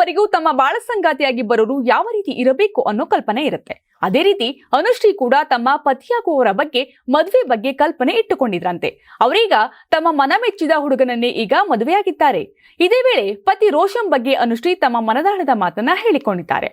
ಪ್ರತಿಯೊಬ್ಬರಿಗೂ ತಮ್ಮ ಬಾಳ ಸಂಗಾತಿಯಾಗಿ ಬರೋರು ಯಾವ ರೀತಿ ಇರಬೇಕು ಅನ್ನೋ ಕಲ್ಪನೆ ಇರುತ್ತೆ. ಅದೇ ರೀತಿ ಅನುಶ್ರೀ ಕೂಡ ತಮ್ಮ ಪತಿಯಾಗುವವರ ಬಗ್ಗೆ, ಮದುವೆ ಬಗ್ಗೆ ಕಲ್ಪನೆ ಇಟ್ಟುಕೊಂಡಿದ್ರಂತೆ. ಅವರೀಗ ತಮ್ಮ ಮನ ಮೆಚ್ಚಿದ ಹುಡುಗನನ್ನೇ ಈಗ ಮದುವೆಯಾಗಿದ್ದಾರೆ. ಇದೇ ವೇಳೆ ಪತಿ ರೋಷನ್ ಬಗ್ಗೆ ಅನುಶ್ರೀ ತಮ್ಮ ಮನದಾಳದ ಮಾತನ್ನ ಹೇಳಿಕೊಂಡಿದ್ದಾರೆ.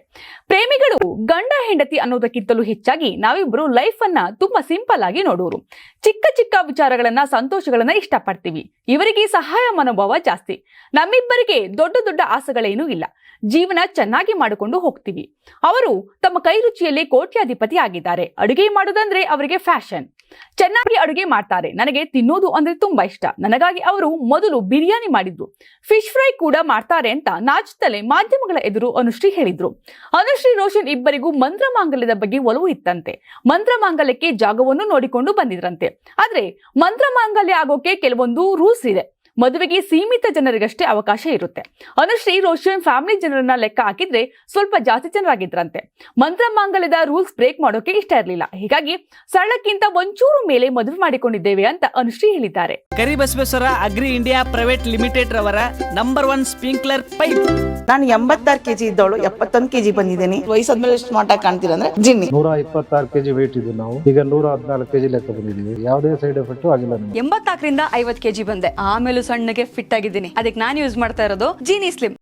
ಪ್ರೇಮಿಗಳು ಗಂಡ ಹೆಂಡತಿ ಅನ್ನೋದಕ್ಕಿಂತಲೂ ಹೆಚ್ಚಾಗಿ ನಾವಿಬ್ರು ಲೈಫ್ ಅನ್ನ ತುಂಬಾ ಸಿಂಪಲ್ ಆಗಿ ನೋಡೋರು. ಚಿಕ್ಕ ಚಿಕ್ಕ ವಿಚಾರಗಳನ್ನ, ಸಂತೋಷಗಳನ್ನ ಇಷ್ಟಪಡ್ತೀವಿ. ಇವರಿಗೆ ಸಹಾಯ ಮನೋಭಾವ ಜಾಸ್ತಿ. ನಮ್ಮಿಬ್ಬರಿಗೆ ದೊಡ್ಡ ದೊಡ್ಡ ಆಸೆಗಳೇನೂ ಇಲ್ಲ. ಜೀವನ ಚೆನ್ನಾಗಿ ಮಾಡಿಕೊಂಡು ಹೋಗ್ತೀವಿ. ಅವರು ತಮ್ಮ ಕೈ ರುಚಿಯಲ್ಲಿ ಕೋಟ್ಯಾಧಿಪತಿ ಆಗಿದ್ದಾರೆ ಅಡುಗೆ ಮಾಡೋದಂದ್ರೆ ಅವರಿಗೆ ಫ್ಯಾಷನ್. ಚೆನ್ನಾಗಿ ಅಡುಗೆ ಮಾಡ್ತಾರೆ. ನನಗೆ ತಿನ್ನೋದು ಅಂದ್ರೆ ತುಂಬಾ ಇಷ್ಟ. ನನಗಾಗಿ ಅವರು ಮೊದಲು ಬಿರಿಯಾನಿ ಮಾಡಿದ್ರು ಫಿಶ್ ಫ್ರೈ ಕೂಡ ಮಾಡ್ತಾರೆ ಅಂತ ನಾಚುತ್ತಲೇ ಮಾಧ್ಯಮಗಳ ಎದುರು ಅನುಶ್ರೀ ಹೇಳಿದ್ರು. ಅನುಶ್ರೀ, ರೋಷನ್ ಇಬ್ಬರಿಗೂ ಮಂತ್ರ ಮಾಂಗಲ್ಯದ ಬಗ್ಗೆ ಒಲವು ಇತ್ತಂತೆ. ಮಂತ್ರ ಮಾಂಗಲ್ಯಕ್ಕೆ ಜಾಗವನ್ನು ನೋಡಿಕೊಂಡು ಬಂದಿದ್ರಂತೆ. ಆದ್ರೆ ಮಂತ್ರ ಮಾಂಗಲ್ಯ ಆಗೋಕೆ ಕೆಲವೊಂದು ರೂಲ್ಸ್ ಇದೆ. ಮದುವೆಗೆ ಸೀಮಿತ ಜನರಿಗಷ್ಟೇ ಅವಕಾಶ ಇರುತ್ತೆ. ಅನುಶ್ರೀ ರೋಷನ್ ಫ್ಯಾಮಿಲಿ ಜನರನ್ನ ಲೆಕ್ಕ ಹಾಕಿದ್ರೆ ಸ್ವಲ್ಪ ಜಾಸ್ತಿ ಜನರಾಗಿದ್ರಂತೆ. ಮಂತ್ರ ಮಾಂಗಲ್ಯದ ರೂಲ್ಸ್ ಬ್ರೇಕ್ ಮಾಡೋಕೆ ಇಷ್ಟ ಇರಲಿಲ್ಲ. ಹೀಗಾಗಿ ಸರಳಕ್ಕಿಂತ ಒಂಚೂರು ಮೇಲೆ ಮದುವೆ ಮಾಡಿಕೊಂಡಿದ್ದೇವೆ ಅಂತ ಅನುಶ್ರೀ ಹೇಳಿದ್ದಾರೆ. Karibasaveshwara agri India private limited ರವರ ನಂಬರ್ ಒನ್ ಸ್ಪ್ರಿಂಕ್ಲರ್ ಪೈಪ್ ನಾನು ಎಂಬತ್ತಾರು ಕೆಜಿ ಇದ್ದವಳು ಎಪ್ಪತ್ತೊಂದು ಕೆಜಿ ಬಂದಿದ್ದೀನಿ. ವಯಸ್ಸಾದ್ಮೇಲೆ ಸ್ಮಾರ್ಟ್ ಆಗಿ ಕಾಣ್ತೀರ ಅಂದ್ರೆ ಜಿನ್ನಿ. ನೂರ ಇಪ್ಪತ್ತಾರು ಕೆಜಿ ವೇಟ್ ಇದ್ದು ನಾವು. ಈಗ ನೂರ ಹದಿನಾಲ್ಕು ಕೆಜಿ ಲೆಕ್ಕ ಬಂದಿದ್ದೀವಿ. ಯಾವುದೇ ಸೈಡ್ ಎಫೆಕ್ಟ್ ಆಗಿಲ್ಲ ಎಂಬತ್ತಾಕರಿಂದ ಎಂಬತ್ನಾಲ್ಕರಿಂದ ಐವತ್ ಕೆಜಿ ಬಂದೆ. ಆಮೇಲೂ ಸಣ್ಣಗೆ ಫಿಟ್ ಆಗಿದ್ದೀನಿ. ಅದಕ್ಕೆ ನಾನು ಯೂಸ್ ಮಾಡ್ತಾ ಇರೋದು ಜೀನಿ ಸ್ಲಿಮ್